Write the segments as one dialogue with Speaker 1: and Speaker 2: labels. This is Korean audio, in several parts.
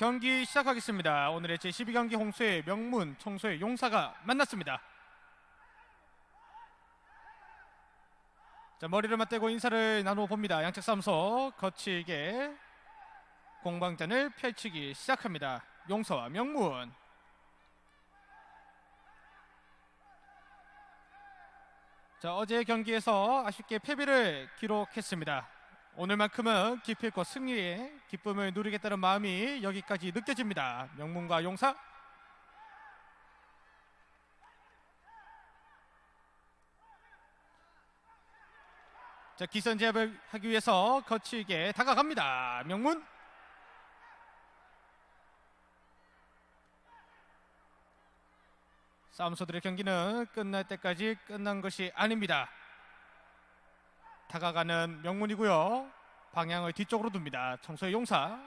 Speaker 1: 경기 시작하겠습니다. 오늘의 제12경기 홍수의 명문 청소의 용사가 만났습니다. 자, 머리를 맞대고 인사를 나누어 봅니다. 양측 싸움서 거칠게 공방전을 펼치기 시작합니다. 용사와 명문. 자, 어제 경기에서 아쉽게 패배를 기록했습니다. 오늘만큼은 기필코 승리의 기쁨을 누리겠다는 마음이 여기까지 느껴집니다. 명문과 용사. 자, 기선 제압을 하기 위해서 거칠게 다가갑니다. 명문. 싸움소들의 경기는 끝날 때까지 끝난 것이 아닙니다. 다가가는 명문이고요. 방향을 뒤쪽으로 둡니다. 청소의 용사.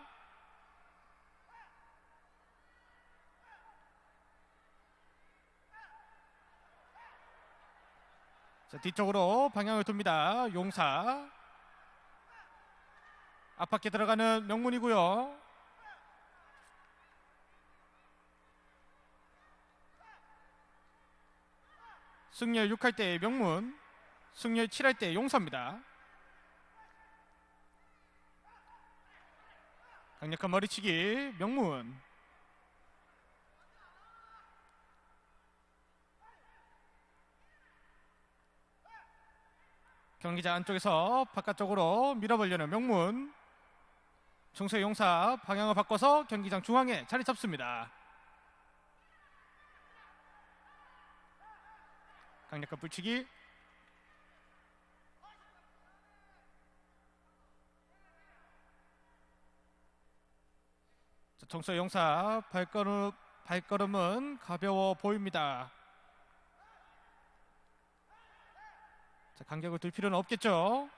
Speaker 1: 자, 뒤쪽으로 방향을 둡니다. 용사. 앞바퀴 들어가는 명문이고요. 승률 6할 때 명문, 승률 7할 때 용사입니다. 강력한 머리치기 명문. 경기장 안쪽에서 바깥쪽으로 밀어보려는 명문. 청소의 용사 방향을 바꿔서 경기장 중앙에 자리 잡습니다. 강력한 불치기. 자, 청소의 용사 발걸음 발걸음은 가벼워 보입니다. 자, 간격을 둘 필요는 없겠죠.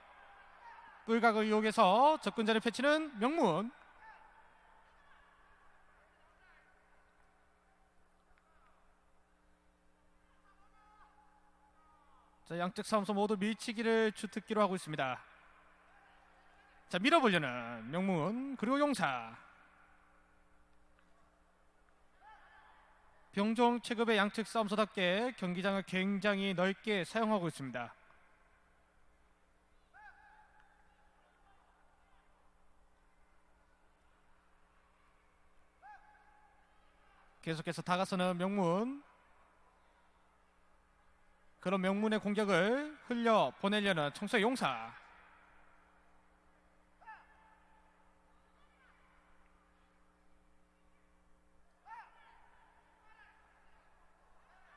Speaker 1: 뿔각을 이용해서 접근자를 펼치는 명문. 자, 양측 싸움서 모두 밀치기를 주특기로 하고 있습니다. 자, 밀어보려는 명문 그리고 용사. 병종 체급의 양측 싸움서답게 경기장을 굉장히 넓게 사용하고 있습니다. 계속해서 다가서는 명문 그런 명문의 공격을 흘려 보내려는 청소의 용사.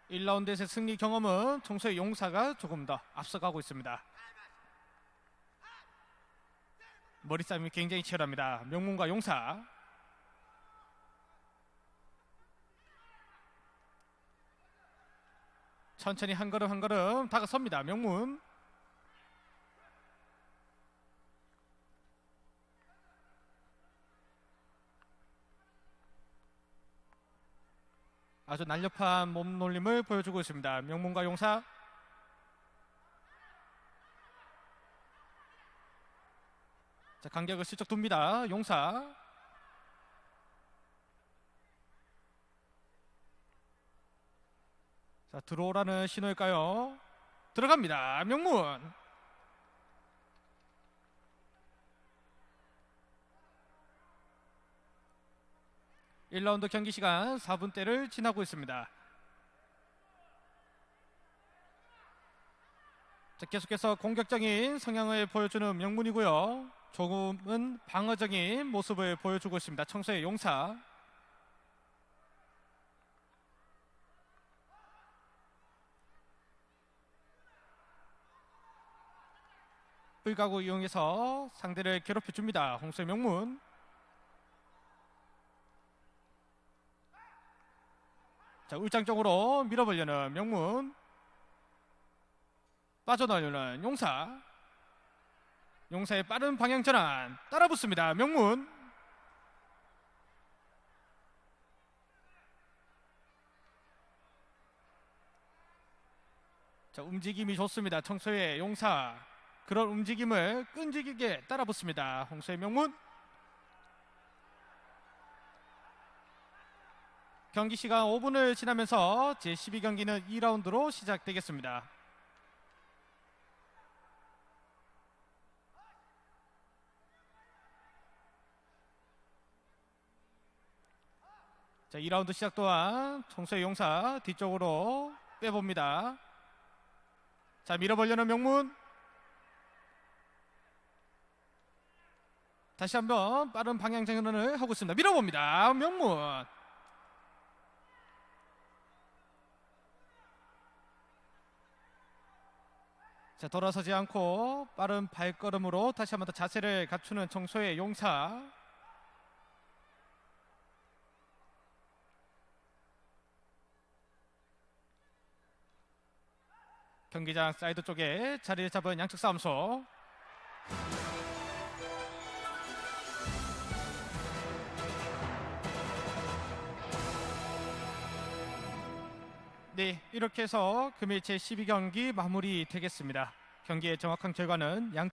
Speaker 1: 일라운드에서의 승리 경험은 청소의 용사가 조금 더 앞서가고 있습니다. 머리 싸움이 굉장히 치열합니다. 명문과 용사. 천천히 한 걸음 한 걸음 다가섭니다. 명문. 아주 날렵한 몸놀림을 보여주고 있습니다. 명문과 용사. 자, 간격을 슬쩍 둡니다. 용사. 자, 들어오라는 신호일까요? 들어갑니다. 명문. 일라운드 경기 시간 4분대를 지나고 있습니다. 자, 계속해서 공격적인 성향을 보여주는 명문이고요. 조금은 방어적인 모습을 보여주고 있습니다. 청소의 용사. 불가구 이용해서 상대를 괴롭혀 줍니다. 홍수의 명문. 자, 울장 쪽으로 밀어보려는 명문. 빠져나오려는 용사. 용사의 빠른 방향 전환 따라붙습니다. 명문. 자, 움직임이 좋습니다. 청소의 용사. 그런 움직임을 끈질기게 따라붙습니다. 홍수의 명문. 경기 시간 5분을 지나면서 제12경기는 2라운드로 시작되겠습니다. 자, 2라운드 시작 또한 청소의 용사 뒤쪽으로 빼봅니다. 자, 밀어보려는 명문. 다시 한번 빠른 방향 전환을 하고 있습니다. 밀어봅니다. 명문. 자, 돌아서지 않고 빠른 발걸음으로 다시 한번 더 자세를 갖추는 청소의 용사. 경기장 사이드 쪽에 자리를 잡은 양측 싸움소. 네, 이렇게 해서 금일 제12경기 마무리 되겠습니다. 경기의 정확한 결과는 양